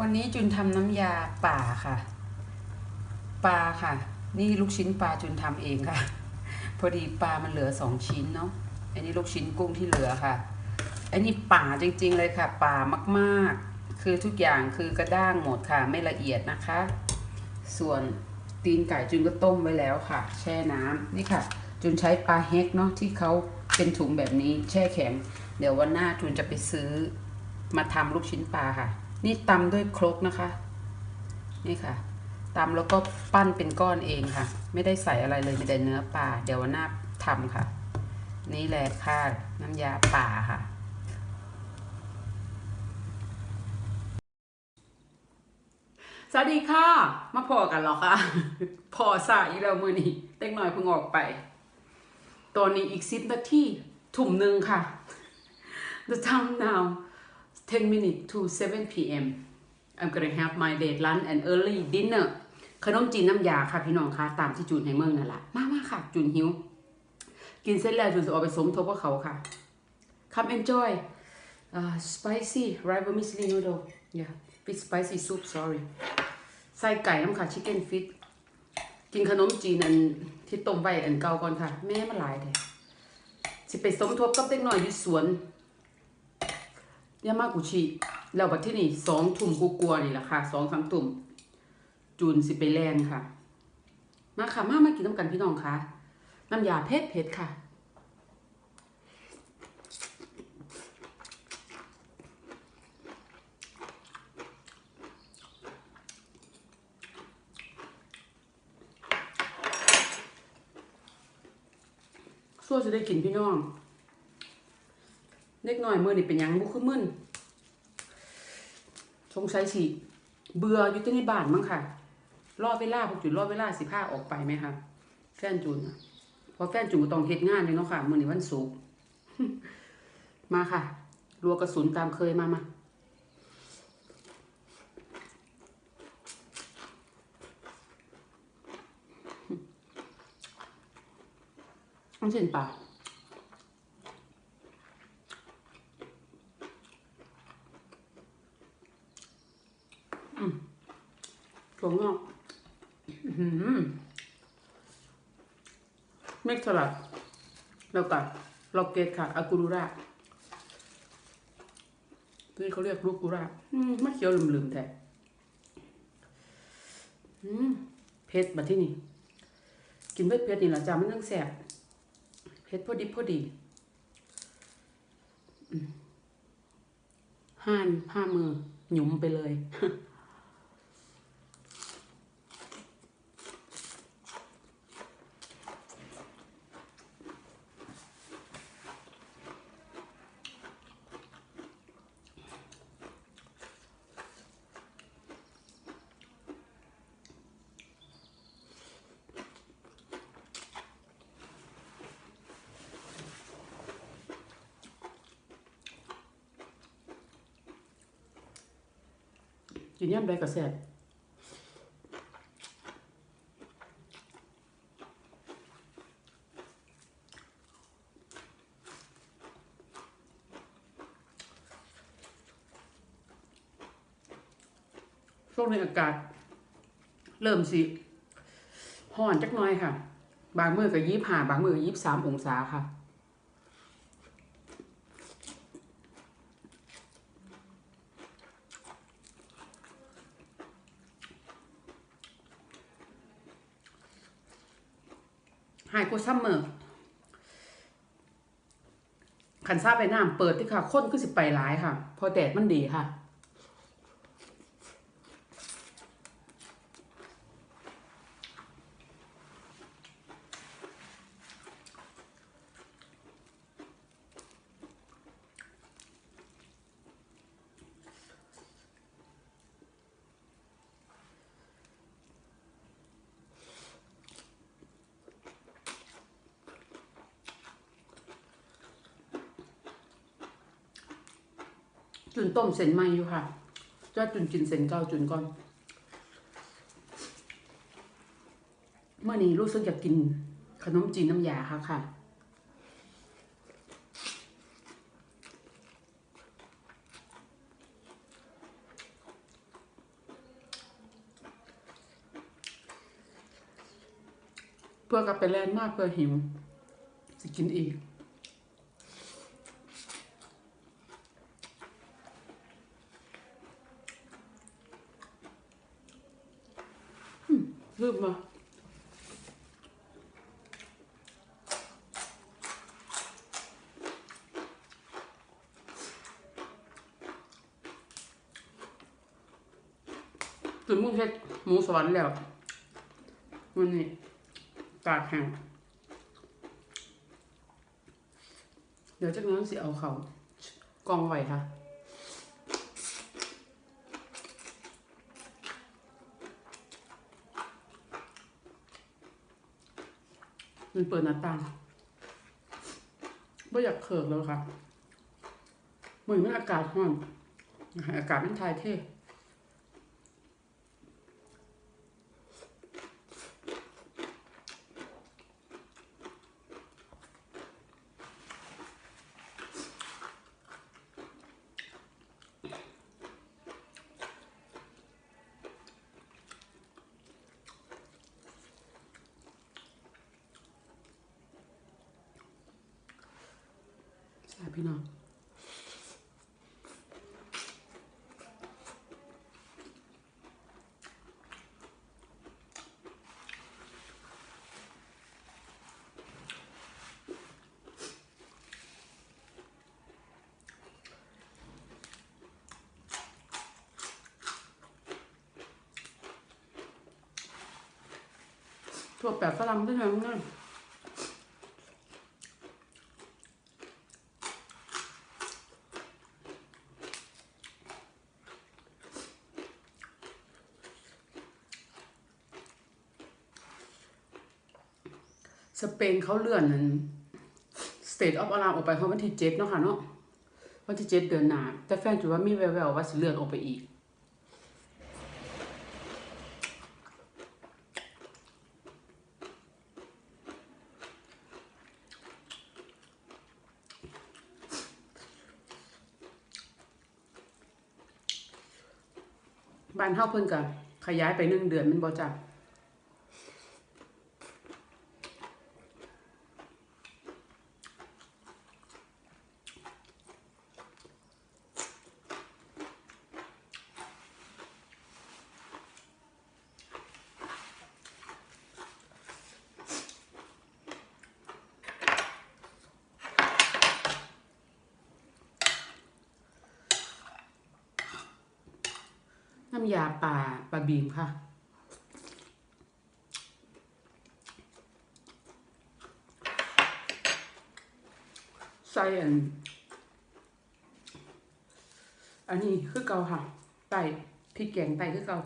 วันนี้จุนทำน้ำยาป่าค่ะ ปลาค่ะ นี่ลูกชิ้นปลาจุนทำเองค่ะ พอดีปลามันเหลือสองชิ้นเนาะอันนี้ลูกชิ้นกุ้งที่เหลือค่ะอันนี้ป่าจริง ๆ เลยค่ะ ป่ามากๆ คือทุกอย่างคือกระด้างหมดค่ะ ไม่ละเอียดนะคะ ส่วนตีนไก่จุนก็ต้มไว้แล้วค่ะ แช่น้ำนี่ค่ะ จุนใช้ปลาเฮกเนาะที่เขาเป็นถุงแบบนี้แช่แข็ง เดี๋ยววันหน้าจุนจะไปซื้อมาทำลูกชิ้นปลาค่ะ นี่ตำด้วยครกนะคะ นี่ค่ะตำแล้วก็ปั้นเป็นก้อนเองค่ะ ไม่ได้ใส่อะไรเลยมีแต่เนื้อปลาเดี๋ยววันหน้าทำค่ะ นี่แหละค่ะน้ำยาป่าค่ะสวัสดีค่ะ มาพอกันหรอคะพอสายแล้วมือนี้เต็กหน่อยเพิ่งออกไป ตอนนี้อีกสิบนาทีทุ่มหนึ่งค่ะ The time now 10 minutes to 7 p.m. I'm gonna have my late lunch and early dinner ขนมจีนน้ำยาค่ะพี่น้องค่ะตามที่จูนให้เมืองนั่นแหละมามาค่ะ จูนหิว กินเสร็จแล้วจูนจะเอาไปสมทบกับเขาค่ะ Come enjoy uh, spicy rice vermicelli noodle yeah with spicy soup sorry ใส่ไก่น้ำค่ะ chicken feet กินขนมจีนอันที่ต้มไว้อันเก่าก่อนค่ะ แม่มาหลายเลยสิไปสมทบกับเด็กน้อยอยู่สวน ยามากุชิแล้วบัดที่นี่สองทุ่มกูกลัวนี่แหละค่ะสองสามทุ่มจูนสิไปแลนค่ะ มาค่ะ มามากินน้ำกันพี่น้องค่ะ น้ำยาเผ็ดเผ็ดค่ะ ส่วนจะได้กินพี่น้อง เล็กน้อยมือนี่เป็นยังบุคือมึนสงสัยสิเบื่ออยู่ที่ในบ้านมั้งค่ะ รอเวลาพวกจุดรอเวลาสิพาออกไปไหมคะแฟนจูนเพราะแฟนจูนต้องเฮ็ดงานเลยเนาะค่ะมือนี้วันศุกร์มาค่ะ รัวกระสุนตามเคยมามาต้องเส้นปลาวงอกอื้อหือเมก สลัด แล้วก็ล็อกเกตค่ะอากูรูรานี่เขาเรียกลูกกูราอืมมะเขียวลืมๆแท้อืมเผ็ดมาที่นี่ กินเผ็ดเผ็ดๆนี่แหละจ้ามันต้องแสบเผ็ดพอดีพอดีอืมห้านห้ามือหยุมไปเลย กินย่ำใดก็แซ่บช่วงนี้อากาศ เริ่มสิห่อนจักหน่อยค่ะ บางมือก็ยี่ห้าบางมือก็ยี่สามองศาค่ะ หายกูซัมเมอร์ขันซาไปน้ำเปิดที่ค่ะค้นคือสิไปหลายค่ะ พอแดดมันดีค่ะ จุนต้มเส้นใหม่อยู่ค่ะจ้าจุนกินเส้นเก่าจุนก่อนเมื่อนี้รู้สึกอยากกินขนมจีนน้ำยาค่ะค่ะเพื่อกลับไปแลนมากเพื่อหิว สิกินอีก มลืมมาถึงมุ้งเฮ็ดหมูสวรรค์แล้ววันนี้ตากแห้งเดี๋ยวจากนั้นสิเอาเขากองไว้ค่ะ มันเปิดหน้าต่างไม่อยากเขิกแล้วค่ะเหมือนมันอากาศห้อนอากาศมันทายเท่ พี่น้องทั่วแบบฝรั่งด้วยนะง่ายสเป นเขาเลื่อนนั้น State of Alarm ออกไปเขาวันที่เจ็ดเนาะค่ะเนาะวันที่เจ็ดเดือนหน้าแต่แฟนถือว่ามีแววๆว่าสิเลื่อนออกไปอีกบ้านเฮาเพิ่นก็ขยายไปหนึ่งเดือนมันบ่จ้ะ ยาป่าปลาบีมค่ะ ใส่อัน อันนี้คือเกาค่ะไต่พริกแกงไต่คือเกา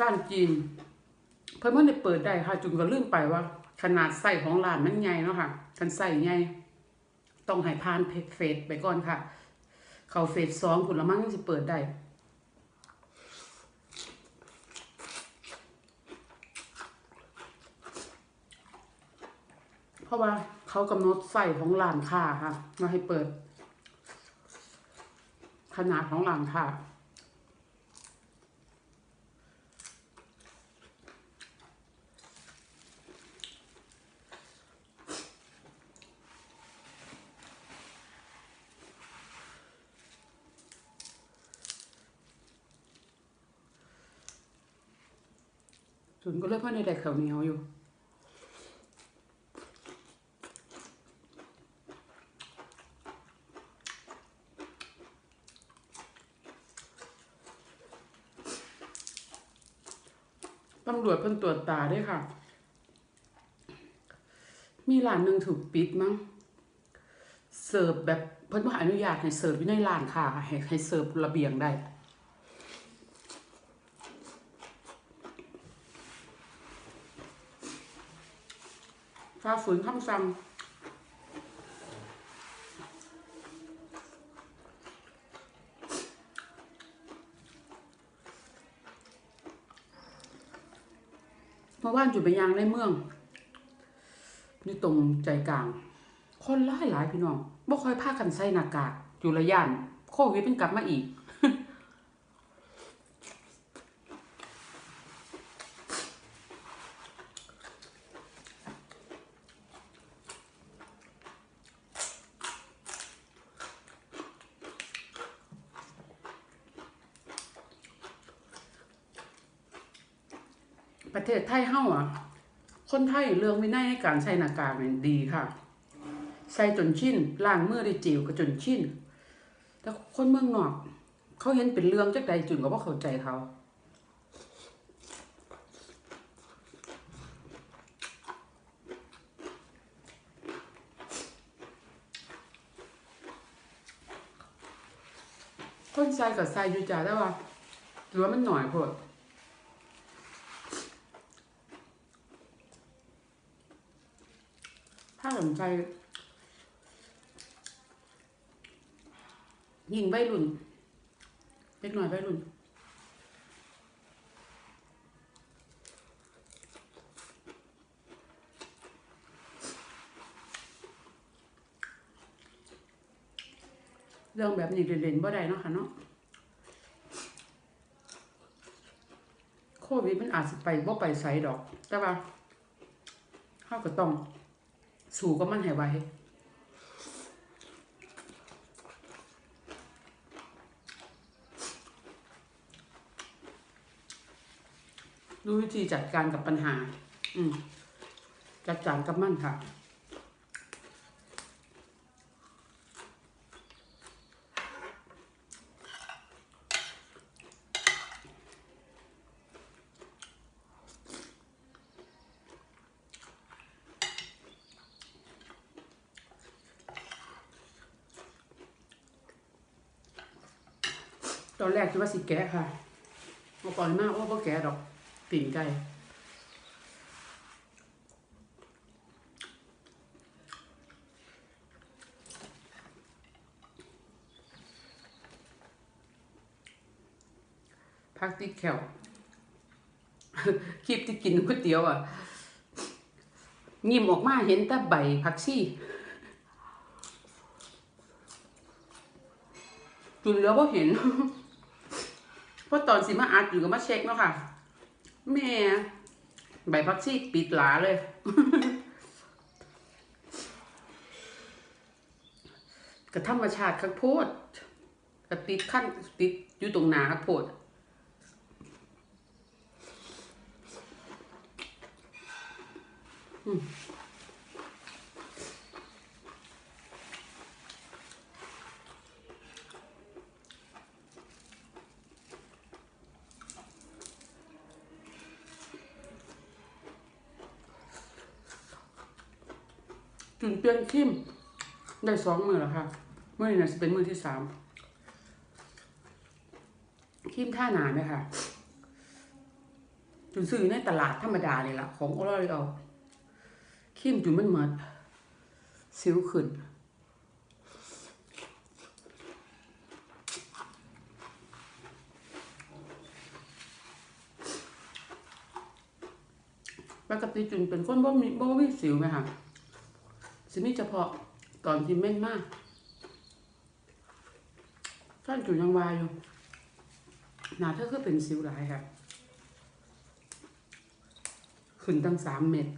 ร้านจีน เพิ่นมันได้เปิดได้ค่ะ จุนก็ลืมไปว่า ขนาดไส้ของร้านมันใหญ่เนาะค่ะคันไส้ใหญ่ต้องให้ผ่านเฟสไปก่อนค่ะ เขาเฟสสองผุนละมั้งถึงสิเปิดได้เพราะว่าเขากำหนดไส้ของร้านค้าค่ะมาให้เปิด ขนาดของร้านค้า นก็เลยพ่อในแดกข้าวเหนียวอยู่ตำรวจเพิ่นตรวจตาด้วยค่ะ มีร้านหนึ่งถูกปิดมั้ง เสิร์ฟแบบเพิ่นว่อนุญาตให้เสิร์ฟอยู่ในร้านค่ะ ให้ให้เสิร์ฟระเบียงได้ ฝ่าฝืนคำสั่งเมื่อวานจุดไปยางในเมือง นี่ตรงใจกลาง คนหลายหลายพี่น้องบ่ค่อยพากันใส่หน้ากากอยู่ระยานโควิดเป็นกลับมาอีก คนไทยเรื่องวินัยในการใส่หน้ากากเนี่ยดีค่ะ ใส่จนชินล้างมือด้วยเจลก็จนชินแต่คนเมืองนอก เขาเห็นเป็นเรื่องจักใดจุนก็บ่เข้าใจเขาคนใส่ก็ใส่อยู่จ้าแต่ว่าถือว่ามันหน่อยโพด ถ้าส นใจยิงใบรุ่นเล็กหน่อยใบรุ่นเรื่องแบบนี้เล่นๆบ่ได้เนาะค่ะเนาะโควิดมันอาจจะไปบ่ไปไสดอก แต่ว่าเขาก็ต้อง สู่ก็มันหายไวดูวิธีจัดการกับปัญหา อืมจัดการกับมันค่ะ คิดว่าสิแกะค่ะมาปล่อยมากว่าพ่แกะดอกติ่งไก่พักติดแขวคลิปที่กินก๋วยเตี๋ยวอะยิ้มออกมาเห็นแต่ใบผักชีจุนแล้วก็เห็น พราะตอนสิมาอัดอยู่ก็มาเช็คเนาะค่ะ แม่ใบพักชีปิดหลาเลย กระธรรมชาติข้างโพดกระติดขั้นติดอยู่ตรงหนาข้างโพด จุนเปลี่ยนคิมได้สองมือแล้วค่ะมื่อนี้นะจะเป็นมือที่สามคิมท่าหนาเนี่ยค่ะจุนซื้อในตลาดธรรมดาเลยล่ะ ของอร่อยเอาคิมจุนมันเหมือนสิวขึ้นปกติจุนเป็นคนบ่มีบ่มีสิวไหมคะ สิมีเฉพาะตอนที่เม่นมากท่านจุยังวายอยู่หนาเธอคือเป็นสิวหลายค่ะ ขึ้นตั้งสามเม็ด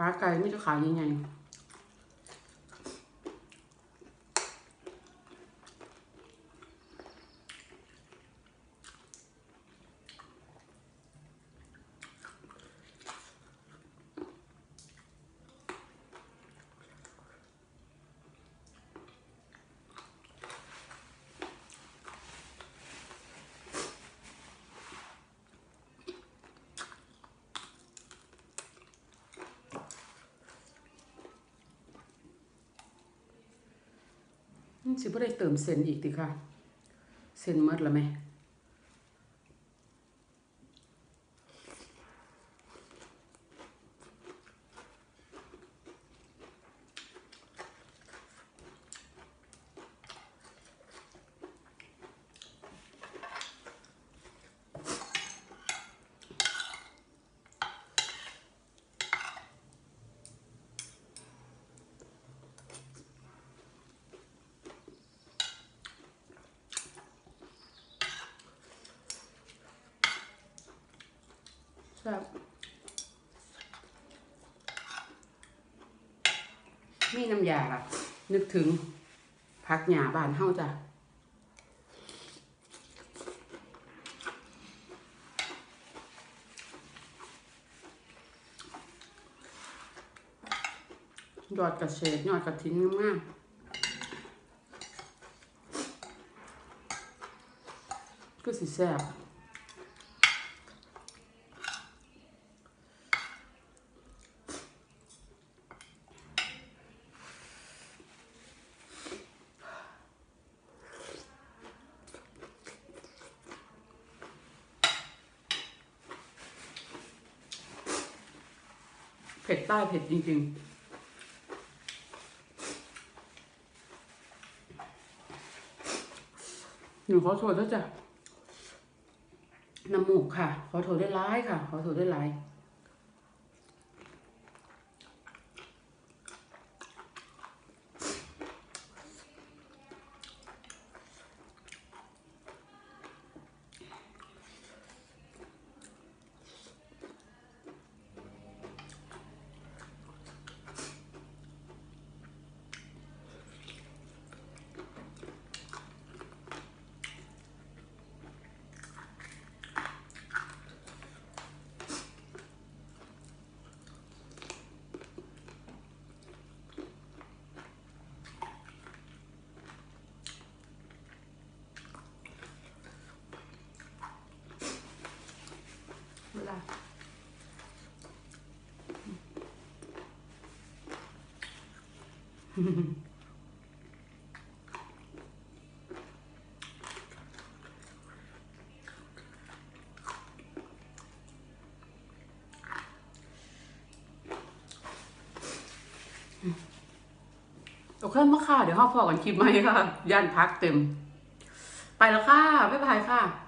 ขาไก่ไม่จะ ขายยังไง อ สิบ่ได้เติมเส้นอีกติค่ะ เส้นหมดแล้วไหม ครับมีน้ำยาล่ะ นึกถึงผักหญ้าบานเฮาจ้ะยอดกระเฉดยอดกระถินงามๆก็สิแซ่บ เผ็ดใต้เผ็ดจริง ๆหนูขอโทษแล้วจ้ะน้ำมูกค่ะ ขอโทษได้ร้ายค่ะ ขอโทษได้ร้าย โอเคมาค่ะ เดี๋ยวห้าพอกันคลิปไหมค่ะ ย่านพักเต็ม ไปแล้วค่ะ บ๊ายบายค่ะ